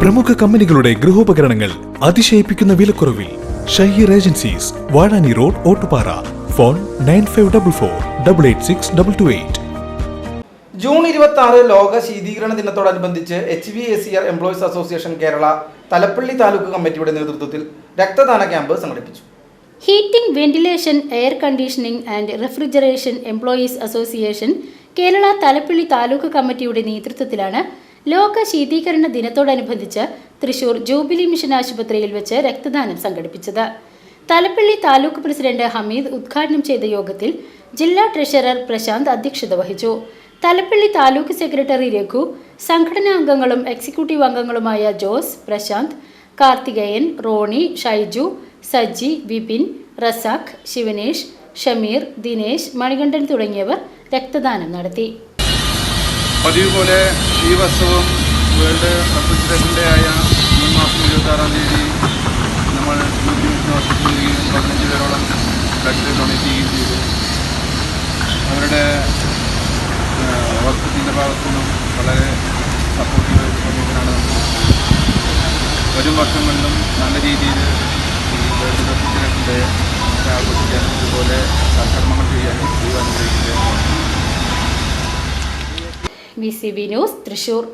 പ്രമുഖ കമ്പനികളുടെ ഗൃഹോപകരണങ്ങൾ അതിശയിപ്പിക്കുന്ന വിലക്കുറവിൽ Shaheer agencies Vazhani road Ottupara. Phone nine five double four double eight six double two eight. June ഇരുപത്തി ആറ് ലോക ശീതീകരണ ദിനത്തോടനുബന്ധിച്ച് H V A C R employees association Kerala Thalappilly taluk കമ്മിറ്റിയുടെ നേതൃത്വത്തിൽ രക്തദാന ക്യാമ്പ് സംഘടിപ്പിച്ചു. Heating ventilation air conditioning and refrigeration employees association Kerala Thalappilly taluk കമ്മിറ്റിയുടെ നേതൃത്വത്തിലാണ് ലോക ശീതീകരണ ദിനത്തോടനുബന്ധിച്ച് തൃശൂർ ജൂബിലി മിഷൻ ആശുപത്രിയിൽ വെച്ച് രക്തദാനം സംഘടിപ്പിച്ചത്. തലപ്പള്ളി താലൂക്ക് പ്രസിഡന്റ് ഹമീദ് ഉദ്ഘാടനം ചെയ്ത യോഗത്തിൽ ജില്ലാ ട്രഷറർ പ്രശാന്ത് അധ്യക്ഷത വഹിച്ചു. തലപ്പള്ളി താലൂക്ക് സെക്രട്ടറി രഘു സംഘടനാ അംഗങ്ങളും എക്സിക്യൂട്ടീവ് അംഗങ്ങളുമായ ജോസ് പ്രശാന്ത് കാർത്തികേയൻ റോണി ഷൈജു സജ്ജി വിപിൻ റസാഖ് ശിവനേഷ് ഷമീർ ദിനേശ് മണികണ്ഠൻ തുടങ്ങിയവർ രക്തദാനം നടത്തി. പതിവ് പോലെ ഈ വർഷവും വേൾഡ് റെഫ്രിജറേഷൻ ഡേ ആയ ഈ മാസം ഇരുപത്താറാം തീയതി നമ്മൾ യൂണിവേഴ്സിറ്റി ഹോസ്പിറ്റലിൽ പതിനഞ്ച് പേരോളം ബ്ലഡ് ഡൊണേറ്റ് ചെയ്യുകയും ചെയ്തു. അവരുടെ ഹോസ്പിറ്റലിന്റെ ഭാഗത്തു നിന്നും വളരെ സപ്പോർട്ടീവ് സമീപനാണ് വരും വർഷങ്ങളിലും നല്ല രീതിയിൽ ഈ വേൾഡ് റെഫ്രിജറേഷൻ ഡേ ആഘോഷിക്കാനും ഇതുപോലെ സൽക്കർമ്മങ്ങൾ V C B news Thrissur